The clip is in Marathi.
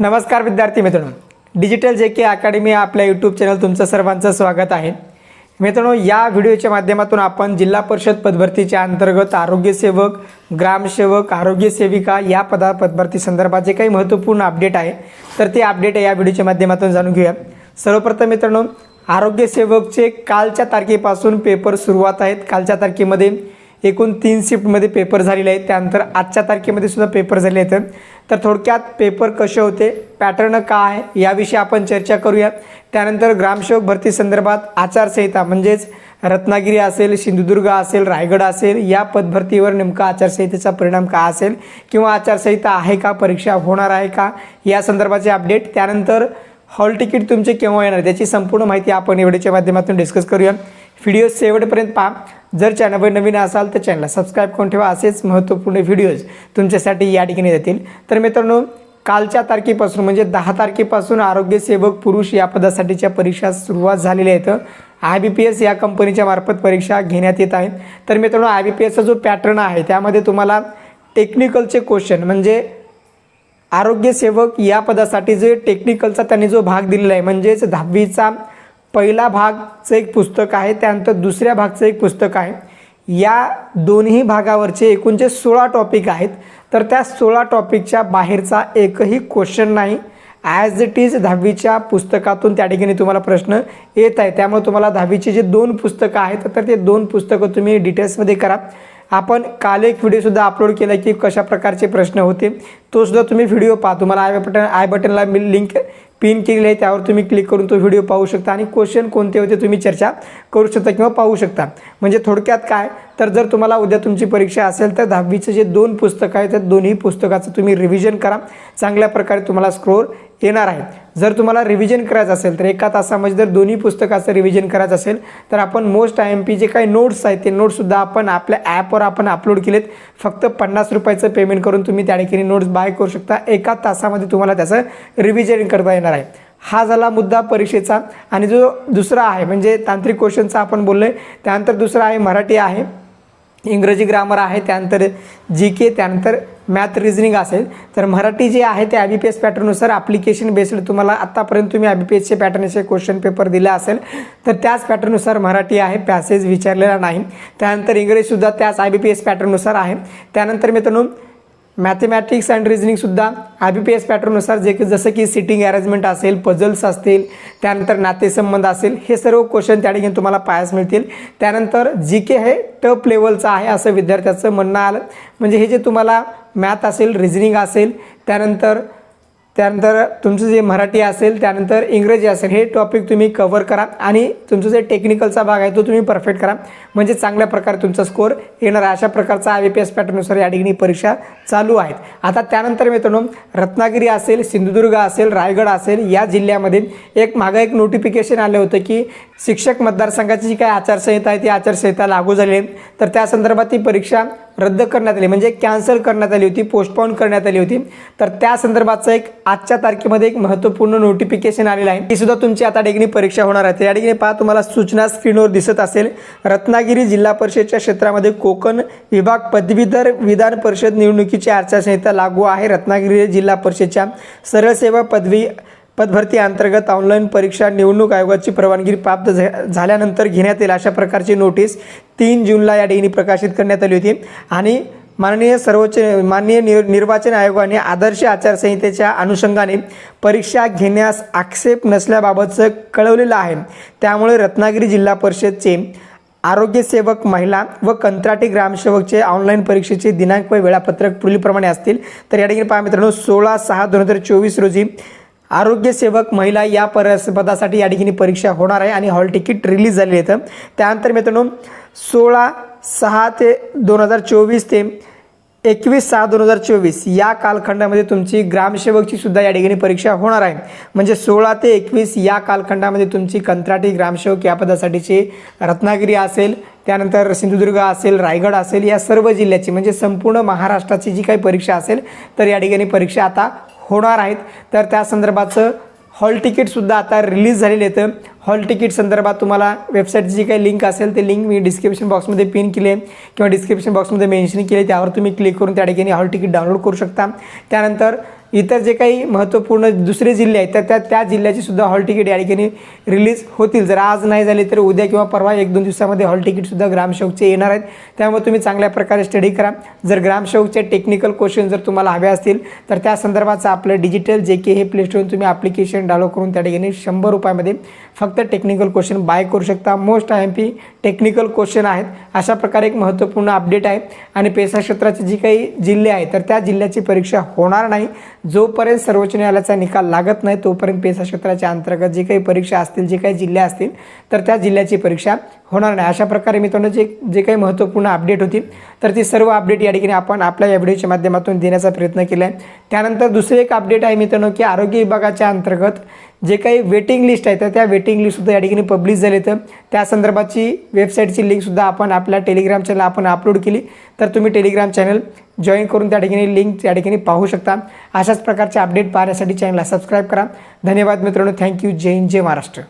नमस्कार विद्यार्थी मित्रांनो. डिजिटल जे के अकॅडमी आपल्या यूट्यूब चॅनल तुमचं सर्वांचं स्वागत आहे. मित्रांनो या व्हिडिओच्या माध्यमातून आपण जिल्हा परिषद पदभरतीच्या अंतर्गत आरोग्यसेवक ग्रामसेवक आरोग्य सेविका या पदा पदभरती संदर्भात जे काही महत्त्वपूर्ण अपडेट आहे. तर ते अपडेट या व्हिडिओच्या माध्यमातून जाणून घेऊया. सर्वप्रथम मित्रांनो आरोग्यसेवकचे कालच्या तारखेपासून पेपर सुरुवात आहेत. कालच्या तारखेमध्ये एकूण तीन शिफ्टमध्ये पेपर झालेले आहेत. त्यानंतर आजच्या तारखेमध्ये सुद्धा पेपर झाले आहेत. तर थोडक्यात पेपर कसे होते पॅटर्न काय आहे याविषयी आपण चर्चा करूया त्यानंतर ग्रामसेवक भरती संदर्भात आचारसंहिता म्हणजेच रत्नागिरी असेल सिंधुदुर्ग असेल रायगड असेल या पदभरतीवर नेमका आचारसंहितेचा परिणाम काय असेल किंवा आचारसंहिता आहे का परीक्षा होणार आहे का या संदर्भाचे अपडेट त्यानंतर हॉल तिकीट तुमचे केव्हा येणार त्याची संपूर्ण माहिती आपण या माध्यमातून डिस्कस करूया व्हिडिओ शेवटपर्यंत पहा. जर चॅनलवर नवीन असाल तर चॅनलला सबस्क्राईब करून ठेवा. असेच महत्त्वपूर्ण व्हिडिओज तुमच्यासाठी या ठिकाणी येतील. तर मित्रांनो कालच्या तारखेपासून म्हणजे दहा तारखेपासून आरोग्यसेवक पुरुष या पदासाठीच्या परीक्षा सुरुवात झालेल्या आहेत. आय बी पी एस या कंपनीच्या मार्फत परीक्षा घेण्यात येत आहेत. तर मित्रांनो आय बी पी एसचा जो पॅटर्न आहे त्यामध्ये तुम्हाला टेक्निकलचे क्वेश्चन म्हणजे आरोग्यसेवक या पदासाठी जे टेक्निकलचा त्यांनी जो भाग दिलेला आहे म्हणजेच दहावीचा पहिला भागचं एक पुस्तक आहे त्यानंतर दुसऱ्या भागचं एक पुस्तक आहे. या दोन्ही भागावरचे एकूण जे सोळा टॉपिक आहेत. तर त्या सोळा टॉपिकच्या बाहेरचा एकही क्वेश्चन नाही. ॲज इट इज दहावीच्या पुस्तकातून त्या ठिकाणी तुम्हाला प्रश्न येत आहे त्यामुळे तुम्हाला दहावीचे जे दोन पुस्तकं आहेत तर ते दोन पुस्तकं तुम्ही डिटेल्समध्ये करा. आपण काल एक व्हिडिओसुद्धा अपलोड केला की कशा प्रकारचे प्रश्न होते तोसुद्धा तुम्ही व्हिडिओ पहा. तुम्हाला आय बटन आय बटनला मी लिंक पिन केलेली आहे त्यावर तुम्ही क्लिक करून तो व्हिडिओ पाहू शकता आणि क्वेश्चन कोणते होते तुम्ही चर्चा करू शकता किंवा पाहू शकता. म्हणजे थोडक्यात काय तर जर तुम्हाला उद्या तुमची परीक्षा असेल तर दहावीचं जे दोन पुस्तकं आहेत त्या दोन्ही पुस्तकाचं तुम्ही रिव्हिजन करा. चांगल्या प्रकारे तुम्हाला स्क्रोर येणार आहे जर तुम्हाला रिव्हिजन करायचं असेल तर एका तासामध्ये जर दोन्ही पुस्तकाचं रिव्हिजन करायचं असेल तर आपण मोस्ट आय एम पी जे काही नोट्स आहेत ते नोट्ससुद्धा आपण आपल्या ॲपवर आपण अपलोड केलेत. फक्त पन्नास रुपयाचं पेमेंट करून तुम्ही त्या ठिकाणी नोट्स बाय करू शकता. एका तासामध्ये तुम्हाला त्याचं रिव्हिजन करता येणार आहे. हा झाला मुद्दा परीक्षेचा. आणि जो दुसरा आहे म्हणजे तांत्रिक क्वेश्चनचा आपण बोललो आहे त्यानंतर दुसरा आहे मराठी आहे. इंग्रजी ग्रामर आहे त्यानंतर जी के त्यानंतर मॅथ रिझनिंग असेल. तर मराठी जे आहे ते आय बी पी एस पॅटर्ननुसार ॲप्लिकेशन बेस्ड तुम्हाला आत्तापर्यंत तुम्ही आय बी पी एसचे पॅटर्नचे क्वेश्चन पेपर दिला असेल. तर त्याच पॅटर्ननुसार मराठी आहे पॅसेज विचारलेला नाही. त्यानंतर इंग्रजीसुद्धा त्याच आय बी पी एस पॅटर्ननुसार आहे. त्यानंतर मित्रांनो मॅथमॅटिक्स अँड रिझनिंगसुद्धा आय बी पी एस पॅटर्ननुसार जे की जसं की सिटिंग अरेंजमेंट असेल पझल्स असतील त्यानंतर नातेसंबंध असेल हे सर्व क्वेश्चन त्या ठिकाणी तुम्हाला पाहायला मिळतील. त्यानंतर जी के हे टप लेवलचं आहे असं विद्यार्थ्याचं म्हणणं आलं. म्हणजे हे जे तुम्हाला मॅथ असेल रिझनिंग असेल त्यानंतर त्यानंतर तुमचं जे मराठी असेल त्यानंतर इंग्रजी असेल हे टॉपिक तुम्ही कवर करा आणि तुमचं जे टेक्निकलचा भाग आहे तो तुम्ही परफेक्ट करा. म्हणजे चांगल्या प्रकारे तुमचा स्कोर येणार अशा प्रकारचा आय बी पी एस पॅटर्ननुसार या ठिकाणी परीक्षा चालू आहेत. आता त्यानंतर मित्रांनो रत्नागिरी असेल सिंधुदुर्ग असेल रायगड असेल या जिल्ह्यामध्ये एक मागं एक नोटिफिकेशन आलं होतं की शिक्षक मतदारसंघाची जी काही आचारसंहिता आहे ती आचारसंहिता लागू झाली आहे. तर त्या संदर्भात ती परीक्षा रद्द करण्यात आली म्हणजे कॅन्सल करण्यात आली होती पोस्टपोन करण्यात आली होती. तर त्या संदर्भाचं एक आजच्या तारखेमध्ये एक महत्त्वपूर्ण नोटिफिकेशन आलेलं आहे. ती सुद्धा तुमची आता डिग्री परीक्षा होणार आहे. या ठिकाणी पहा तुम्हाला सूचना स्क्रीनवर दिसत असेल. रत्नागिरी जिल्हा परिषदच्या क्षेत्रामध्ये कोकण विभाग पदवीधर विधान परिषद निवडणुकीची आचारसंहिता लागू आहे. रत्नागिरी जिल्हा परिषदच्या सरळ सेवा पदवी पदभरती अंतर्गत ऑनलाईन परीक्षा निवडणूक आयोगाची परवानगी प्राप्त झा- झाल्यानंतर घेण्यात येईल अशा प्रकारची नोटीस तीन जूनला या ठिकाणी प्रकाशित करण्यात आली होती. आणि माननीय सर्वोच्च माननीय निर निर्वाचन आयोगाने आदर्श आचारसंहितेच्या अनुषंगाने परीक्षा घेण्यास आक्षेप नसल्याबाबतचं कळवलेलं आहे. त्यामुळे रत्नागिरी जिल्हा परिषदचे आरोग्यसेवक महिला व कंत्राटी ग्रामसेवकचे ऑनलाईन परीक्षेचे दिनांक व वेळापत्रक पुढीलप्रमाणे असतील. तर या ठिकाणी पहा मित्रांनो सोळा सहा दोन हजार चोवीस रोजी आरोग्यसेवक महिला या पर पदासाठी या ठिकाणी परीक्षा होणार आहे आणि हॉल तिकीट रिलीज झालेली आहेत. त्यानंतर मित्रांनो सोळा सहा ते दोन हजार चोवीस ते एकवीस सहा दोन हजार चोवीस या कालखंडामध्ये तुमची ग्रामसेवकची सुद्धा या ठिकाणी परीक्षा होणार आहे. म्हणजे सोळा ते एकवीस या कालखंडामध्ये तुमची कंत्राटी ग्रामसेवक या पदासाठीची रत्नागिरी असेल त्यानंतर सिंधुदुर्ग असेल रायगड असेल या सर्व जिल्ह्याची म्हणजे संपूर्ण महाराष्ट्राची जी काही परीक्षा असेल तर या ठिकाणी परीक्षा आता होणार आहेत. तर त्या संदर्भाचं हॉल तिकीटसुद्धा आता रिलीज झालेलं आहेत हॉल तिकीट संदर्भात तुम्हाला वेबसाईटची जी काही लिंक असेल ते लिंक मी डिस्क्रिप्शन बॉक्समध्ये पिन केली आहे किंवा डिस्क्रिप्शन बॉक्समध्ये मेन्शन केले त्यावर तुम्ही क्लिक करून त्या ठिकाणी हॉल तिकीट डाउनलोड करू शकता. त्यानंतर इतर जे काही महत्त्वपूर्ण दुसरे जिल्हे आहेत तर त्या त्या जिल्ह्याची सुद्धा हॉल तिकीट या ठिकाणी रिलीज होतील. जर आज नाही झाले तर उद्या किंवा परवा एक दोन दिवसामध्ये हॉल तिकीटसुद्धा ग्रामसेवकचे येणार आहेत. त्यामुळे तुम्ही चांगल्या प्रकारे स्टडी करा. जर ग्रामसेवकचे टेक्निकल क्वेश्चन जर तुम्हाला हवे असतील तर त्या संदर्भाचं आपलं डिजिटल जे के हे प्ले स्टोरवरून तुम्ही ॲप्लिकेशन डाउनलोड करून त्या ठिकाणी शंभर रुपयामध्ये फक्त टेक्निकल क्वेश्चन बाय करू शकता. Most I M P technical question आहेत. अशा प्रकारे एक महत्त्वपूर्ण अपडेट आहे. आणि पेसा क्षेत्राचे जी काही जिल्हे आहेत तर त्या जिल्ह्याची परीक्षा होणार नाही. जोपर्यंत सर्वोच्च न्यायालयाचा निकाल लागत नाही तोपर्यंत पेसा क्षेत्राच्या अंतर्गत जे काही परीक्षा असतील जे काही जिल्हे असतील तर त्या जिल्ह्याची परीक्षा होणार नाही. अशा प्रकारे मित्रांनो जे जे काही महत्त्वपूर्ण अपडेट होती तर ती सर्व अपडेट या ठिकाणी आपण आपल्या या व्हिडिओच्या माध्यमातून देण्याचा प्रयत्न केला आहे त्यानंतर दुसरे एक अपडेट आहे मित्रांनो की आरोग्य विभागाच्या अंतर्गत जे काही वेटिंग लिस्ट आहे तर त्या वेटिंग लिस्टसुद्धा या ठिकाणी पब्लिश झाले तर त्या संदर्भाची वेबसाईटची लिंकसुद्धा आपण आपल्या टेलिग्राम चॅनल आपण अपलोड केली. तर तुम्ही टेलिग्राम चॅनल जॉईन करून त्या ठिकाणी लिंक त्या ठिकाणी पाहू शकता. अशाच प्रकारचे अपडेट पाहण्यासाठी चॅनलला सबस्क्राईब करा. धन्यवाद मित्रांनो. थँक्यू जय हिंद जय महाराष्ट्र.